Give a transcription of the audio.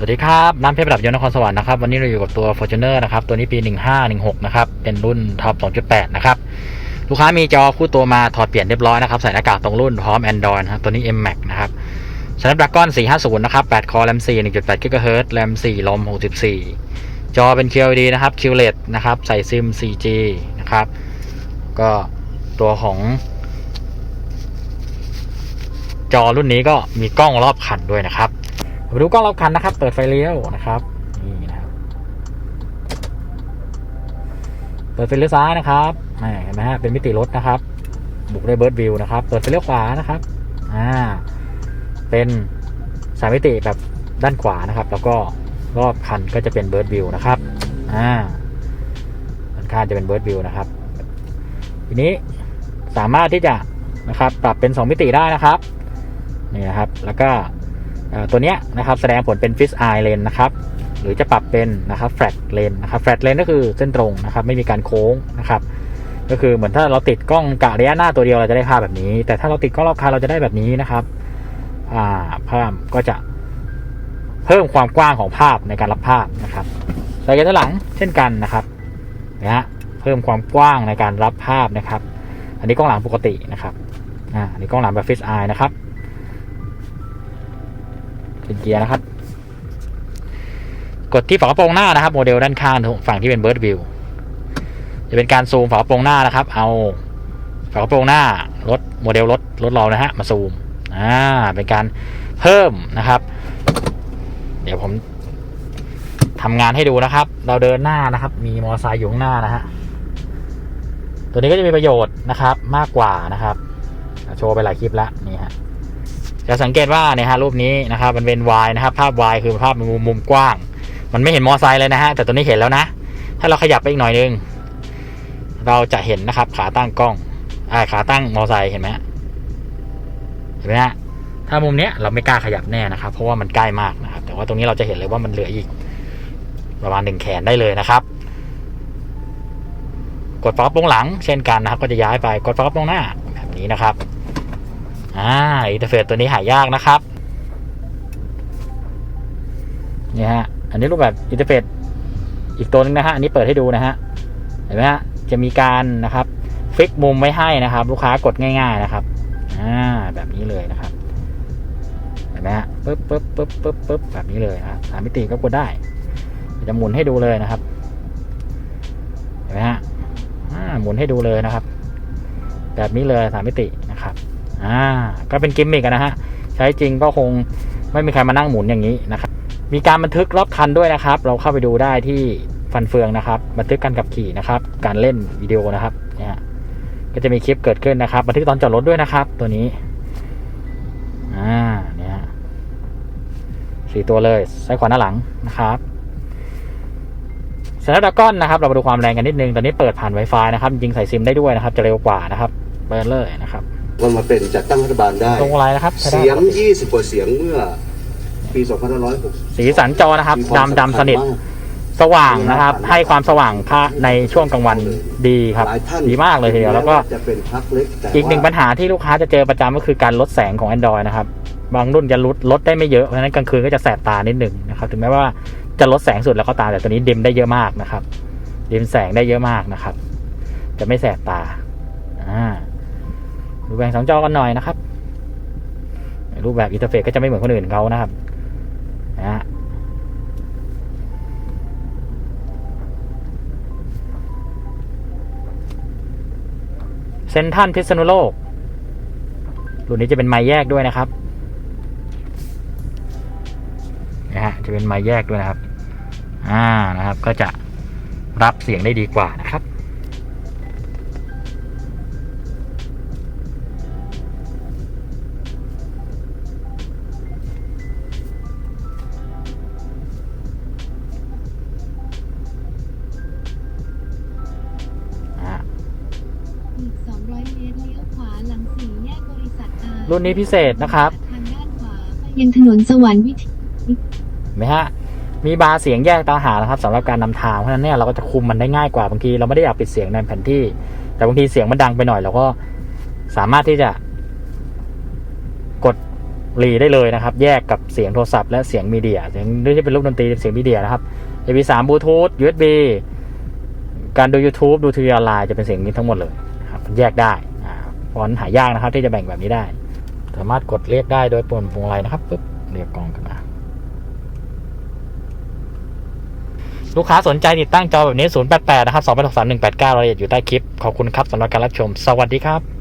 สวัสดีครับ น้ำเพชรประดับยนต์นครสวรรค์นะครับ วันนี้เราอยู่กับตัว Fortuner นะครับ ตัวนี้ปี 1516 นะครับ เป็นรุ่นท็อป 2.8 นะครับ ลูกค้ามีจอคู่ตัวมาถอดเปลี่ยนเรียบร้อยนะครับ ใส่หน้ากากตรงรุ่นพร้อม Android นะครับตัวนี้ M Max นะครับ Snapdragon 450 นะครับ 8 คอ RAM 4 1.8 GHz RAM 4 ROM 64 จอเป็น QLED นะครับ QLED นะครับ ใส่ซิม 4G นะครับ ก็ตัวของจอรุ่นนี้ก็มีกล้องรอบคันด้วยนะครับ มาดูกล้องรอบคันนะครับ เปิดไฟเลี้ยวนะครับนี่นะครับเปิดไฟเลี้ยวซ้ายนะครับเห็นไหมฮะเป็นมิติรถนะครับ บุกด้เบิร์ดวิวนะครับ เปิดไฟเลี้ยวขวานะครับอ่าเป็นสามมิติแบบด้านขวานะครับ แล้วก็รอบคันก็จะเป็นเบิร์ดวิวนะครับอ่าด้านข้างจะเป็นเบิร์ดวิวนะครับ ทีนี้สามารถที่จะนะครับ ปรับเป็น 2 มิติได้นะครับนี่นะครับ แล้วก็ ตัวเนี้ยนะครับแสดงผลเป็น fish eye lens นะครับหรือจะปรับเป็นนะครับ flat lens นะครับ flat lens ก็คือเส้นตรงนะครับไม่มีการโค้งนะครับก็คือเหมือนถ้าเราติดกล้องกะระยะหน้าตัวเดียวเราจะได้ภาพแบบนี้ แต่ถ้าเราติดกล้องรอบคันเราจะได้แบบนี้นะครับอ่าภาพก็จะเพิ่มความกว้างของภาพในการรับภาพนะครับระยะหลังเช่นกันนะครับนะฮะเพิ่มความกว้างในการรับภาพนะครับ อันนี้กล้องหลังปกตินะครับอ่าอันนี้กล้องหลังแบบ fish eye นะครับ เป็นเกียร์นะครับ กดที่ฝากระโปรงหน้านะครับ โมเดลด้านข้างฝั่งที่เป็นเบิร์ดวิวจะเป็นการซูมฝากระโปรงหน้านะครับ เอาฝากระโปรงหน้ารถโมเดลรถรถเรานะฮะมาซูมอ่าเป็นการเพิ่มนะครับ เดี๋ยวผมทำงานให้ดูนะครับ เราเดินหน้านะครับ มีมอเตอร์ไซค์อยู่ข้างหน้านะฮะตัวนี้ก็จะมีประโยชน์นะครับ มากกว่านะครับ โชว์ไปหลายคลิปแล้วนี่ฮะ จะสังเกตว่าเนี่ยฮะรูปนี้นะครับมันเป็นวายนะครับ ภาพวายคือภาพมุมมุมกว้าง มันไม่เห็นมอไซค์เลยนะฮะแต่ตัวนี้เห็นแล้วนะ ถ้าเราขยับไปอีกหน่อยนึง เราจะเห็นนะครับขาตั้งกล้องอ่าขาตั้งมอไซค์เห็นไหมฮะเห็นไหมฮะถ้ามุมเนี้ยเราไม่กล้าขยับแน่นะครับ เพราะว่ามันใกล้มากนะครับ แต่ว่าตรงนี้เราจะเห็นเลยว่ามันเหลืออีก ประมาณหนึ่งแขนได้เลยนะครับ กดฝากระโปรงหลังเช่นกันนะครับ ก็จะย้ายไปกดฝากระโปรงหน้าแบบนี้นะครับ อ่าอินเทอร์เฟซตัวนี้หายากนะครับเนี่ยฮะอันนี้รูปแบบอินเทอร์เฟซอีกตัวนึงนะฮะอันนี้เปิดให้ดูนะฮะเห็นไหมฮะจะมีการนะครับฟิกมุมไว้ให้นะครับ ลูกค้ากดง่าย ๆนะครับอ่าแบบนี้เลยนะครับเห็นไหมฮะปึ๊บปึ๊บปึ๊บปึ๊บปึ๊บแบบนี้เลยนะสามมิติก็กดได้จะหมุนให้ดูเลยนะครับเห็นไหมฮะอ่าหมุนให้ดูเลยนะครับ แบบนี้เลยสามมิติ อ่าก็เป็นกิมมิกนะฮะใช้จริงก็คงไม่มีใครมานั่งหมุนอย่างนี้นะครับมีการบันทึกรอบคันด้วยนะครับ เราเข้าไปดูได้ที่ฟันเฟืองนะครับ บันทึกการขับขี่นะครับ การเล่นวิดีโอนะครับเนี่ยก็จะมีคลิปเกิดขึ้นนะครับ บันทึกตอนจอดรถด้วยนะครับ ตัวนี้อ่าเนี่ยสี่ตัวเลยซ้ายขวาหน้าหลังนะครับสแนปดากอนนะครับ เรามาดูความแรงกันนิดนึง ตอนนี้เปิดผ่าน Wi-Fi นะครับ ยิงใส่ซิมได้ด้วยนะครับ จะเร็วกว่านะครับ เปิดเลยนะครับ ว่ามาเป็นจัดตั้งรัฐบาลได้ ลงอะไรนะครับใช้ได้เสียง20 กว่าเสียงเมื่อปี2560สีสันจอนะครับมีความดำดำสนิทำคัญมากสว่างนะครับ ให้ความสว่างพระในช่วงกลางวันดีครับหลายท่านดีมากเลยทีเดียวแล้วก็ จะเป็นพักเล็กแต่อีกหนึ่งว่าปัญหาที่ลูกค้าจะเจอประจำก็คือการลดแสงของ Android นะครับ บางรุ่นจะลดลดได้ไม่เยอะ เพราะฉะนั้นกลางคืนก็จะแสบตานิดหนึ่งนะครับ ถึงแม้ว่าจะลดแสงสุดแล้วก็ตามแต่ตัวนี้ดิมได้เยอะมากนะครับ ดิมแสงได้เยอะมากนะครับ จะไม่แสบตา อ่า ดูแบ่งสองจอกันหน่อยนะครับ รูปแบบอินเทอร์เฟซก็จะไม่เหมือนคนอื่นเขานะครับนะฮะเซนทันพิษณุโลก รุ่นนี้จะเป็นไม้แยกด้วยนะครับนะฮะจะเป็นไม้แยกด้วยนะครับ อ่านะครับก็จะรับเสียงได้ดีกว่านะครับ รุ่นนี้พิเศษนะครับทางด้านขวาไปยังถนนสวรรค์วิถีเห็นไหมฮะมีบาร์เสียงแยกต่างหากนะครับสำหรับการนำทางเพราะฉะนั้นเนี่ยเราก็จะคุมมันได้ง่ายกว่าบางทีเราไม่ได้อยากปิดเสียงในแผนที่ แต่บางทีเสียงมันดังไปหน่อยเราก็สามารถที่จะกดรีได้เลยนะครับ แยกกับเสียงโทรศัพท์และเสียงมีเดียเสียงไม่ใช่เป็นรูปดนตรีเสียงมีเดียนะครับ MP3 บลูทูธ USB การดู YouTube ดูทีวีออนไลน์จะเป็นเสียงนี้ทั้งหมดเลยนะครับมันแยกได้อ่าเพราะฉะนั้นหายากนะครับ ที่จะแบ่งแบบนี้ได้ สามารถกดเรียกได้โดยปุ่มพวงไลนะครับปึ๊บเรียกกล่องขึ้นมา ลูกค้าสนใจติดตั้งจอแบบนี้ 088 นะครับ 2 8 6 3 1 8 9รายละเอียดอยู่ใต้คลิป ขอบคุณครับสำหรับการรับชม สวัสดีครับ